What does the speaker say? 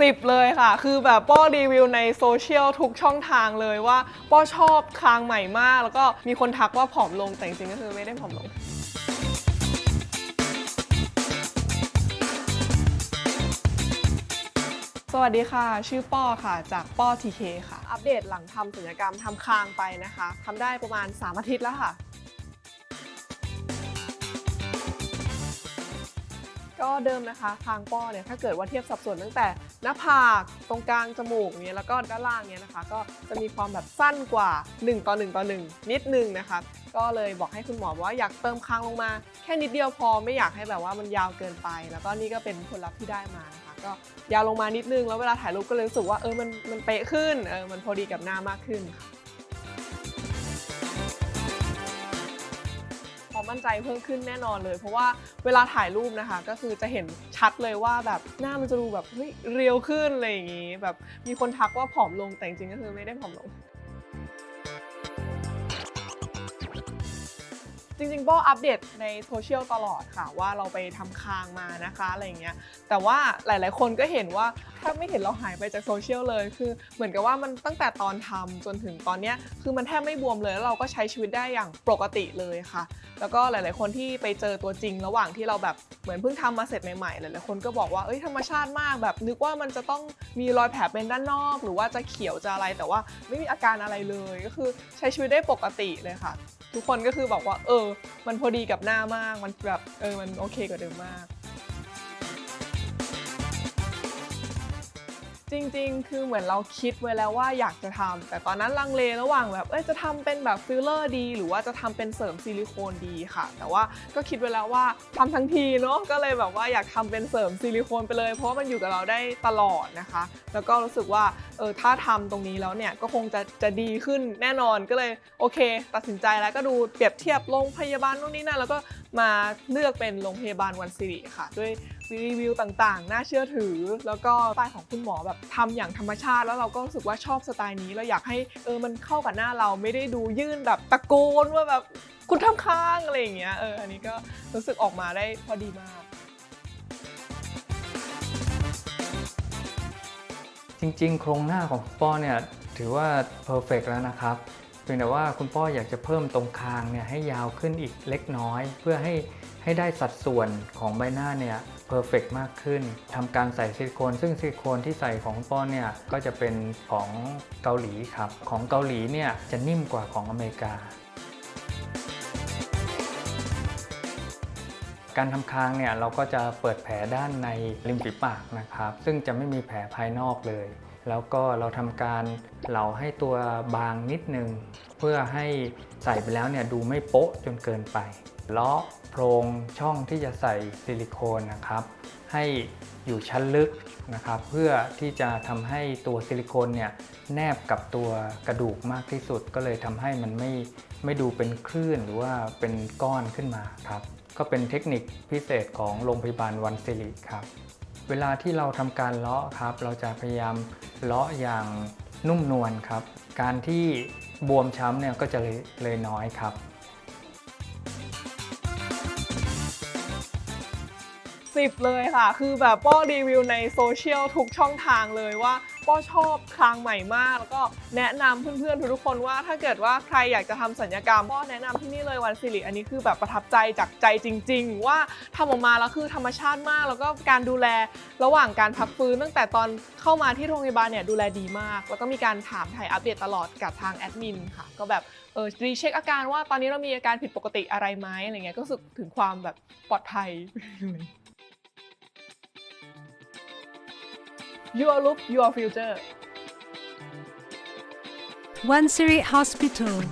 สิบเลยค่ะ คือแบบป้อรีวิวในโซเชียลทุกช่องทางเลยว่า ป้อชอบคางใหม่มาก แล้วก็มีคนทักว่าผอมลงแต่จริงๆก็คือไม่ได้ผอมลงสวัสดีค่ะ ชื่อป้อค่ะ จากป้อทีเคค่ะ อัปเดตหลังทำศัลยกรรมทำคางไปนะคะทำได้ประมาณ 3 อาทิตย์แล้วค่ะ ก็เดิมนะคะคางป้อเนี่ยถ้าเกิดว่าเทียบสัดส่วนตั้งแต่หน้าผากตรงกลางจมูกเนี้ยแล้วก็ด้านล่างเนี้ยนะคะ ก็จะมีความแบบสั้นกว่า 1 ต่อ 1 ต่อ 1 นิดนึงนะคะก็เลยบอกให้คุณหมอว่าอยากเติมคางลงมา แค่นิดเดียวพอไม่อยากให้แบบว่ามันยาวเกินไป แล้วก็นี่ก็เป็นผลลัพธ์ที่ได้มานะคะ ก็ยาวลงมานิดนึงแล้วเวลาถ่ายรูปก็เลยรู้สึกว่าเออมันมันเป๊ะขึ้นเออมันพอดีกับหน้ามากขึ้นค่ะ ความมั่นใจเพิ่มขึ้นแน่นอนเลย เพราะว่าเวลาถ่ายรูปนะคะ ก็คือจะเห็นชัดเลยว่าแบบหน้ามันจะดูแบบเฮ้ยเรียวขึ้นอะไรอย่างงี้ แบบมีคนทักว่าผอมลงแต่จริงก็คือไม่ได้ผอมลงจริงๆโบอัปเดตในโซเชียลตลอดค่ะว่าเราไปทำคางมานะคะอะไรอย่างเงี้ยแต่ว่าหลายๆคนก็เห็นว่า ถ้าไม่เห็นเราหายไปจากโซเชียลเลย คือเหมือนกับว่ามันตั้งแต่ตอนทำจนถึงตอนเนี้ยคือมันแทบไม่บวมเลย แล้วเราก็ใช้ชีวิตได้อย่างปกติเลยค่ะ แล้วก็หลาย ๆ คนที่ไปเจอตัวจริง ระหว่างที่เราแบบเหมือนเพิ่งทำมาเสร็จใหม่ ๆ หลาย ๆ คนก็บอกว่าเอ้ยธรรมชาติมากแบบนึกว่ามันจะต้องมีรอยแผลเป็นด้านนอก หรือว่าจะเขียวจะอะไรแต่ว่าไม่มีอาการอะไรเลยก็คือใช้ชีวิตได้ปกติเลยค่ะ ทุกคนก็คือบอกว่า เออ มันพอดีกับหน้ามากมันแบบเออมันโอเคกว่าเดิมมาก จริงๆ คือเหมือนเราคิดไว้แล้วว่าอยากจะทำแต่ตอนนั้นลังเลระหว่างแบบเอ้ยจะทำเป็นแบบฟิลเลอร์ดี หรือว่าจะทำเป็นเสริมซิลิโคนดีค่ะ แต่ว่าก็คิดไว้แล้วว่าทำทั้งทีเนาะก็เลยแบบว่าอยากทำเป็นเสริมซิลิโคนไปเลย เพราะมันอยู่กับเราได้ตลอดนะคะ แล้วก็รู้สึกว่าเออถ้าทำตรงนี้แล้วเนี่ยก็คงจะจะดีขึ้นแน่นอนก็เลยโอเค ตัดสินใจแล้วก็ดูเปรียบเทียบโรงพยาบาลนู่นนี่นั่นแล้วก็ มาเลือกเป็นโรงพยาบาลวันสิริค่ะ ด้วยรีวิวต่างๆ น่าเชื่อถือ แล้วก็สไตล์ของคุณหมอแบบทำอย่างธรรมชาติ แล้วเราก็รู้สึกว่าชอบสไตล์นี้ เราอยากให้เออมันเข้ากับหน้าเราไม่ได้ดูยื่นแบบตะโกนว่าแบบคุณทำค้างอะไรอย่างเงี้ยเอออันนี้ก็รู้สึกออกมาได้พอดีมากจริงๆ โครงหน้าของคุณป้อเนี่ยถือว่าเพอร์เฟกแล้วนะครับ เพียงแต่ว่าคุณป้ออยากจะเพิ่มตรงคางเนี่ยให้ยาวขึ้นอีกเล็กน้อย เพื่อให้ให้ได้สัดส่วนของใบหน้าเนี่ยเพอร์เฟกมากขึ้นทำการใส่ซิลิโคน ซึ่งซิลิโคนที่ใส่ของป้อเนี่ยก็จะเป็นของเกาหลีครับ ของเกาหลีเนี่ยจะนิ่มกว่าของอเมริกา การทำคางเนี่ยเราก็จะเปิดแผลด้านในริมฝีปากนะครับ ซึ่งจะไม่มีแผลภายนอกเลย แล้วก็เราทำการเหลาให้ตัวบางนิดนึง เพื่อให้ใส่ไปแล้วเนี่ยดูไม่โป๊ะจนเกินไปเลาะโพรงช่องที่จะใส่ซิลิโคนนะครับ ให้อยู่ชั้นลึกนะครับ เพื่อที่จะทำให้ตัวซิลิโคนเนี่ยแนบกับตัวกระดูกมากที่สุด ก็เลยทำให้มันไม่ไม่ดูเป็นคลื่นหรือว่าเป็นก้อนขึ้นมาครับ ก็เป็นเทคนิคพิเศษของโรงพยาบาลวันสิริครับ เวลาที่เราทำการเลาะครับ เราจะพยายามเลาะอย่างนุ่มนวลครับ การที่บวมช้ำเนี่ยก็จะเลยเลยน้อยครับ สิบเลยค่ะ คือแบบป้อรีวิวในโซเชียลทุกช่องทางเลยว่า ป้อชอบคลางใหม่มาก แล้วก็แนะนำเพื่อนๆทุกๆคนว่าถ้าเกิดว่าใครอยากจะทำสัญญกรรมป้อแนะนำที่นี่เลยวันสิริอันนี้คือแบบประทับใจจากใจจริง ๆ ว่าทำออกมาแล้วคือธรรมชาติมาก แล้วก็การดูแลระหว่างการพักฟื้นตั้งแต่ตอนเข้ามาที่โรงพยาบาลเนี่ยดูแลดีมาก แล้วก็มีการถามถ่ายอัปเดตตลอดกับทางแอดมินค่ะก็แบบเออรีเช็คอาการว่าตอนนี้เรามีอาการผิดปกติอะไรไหมอะไรเงี้ยก็สึกถึงความแบบปลอดภัย Your look, your future. One Siri Hospital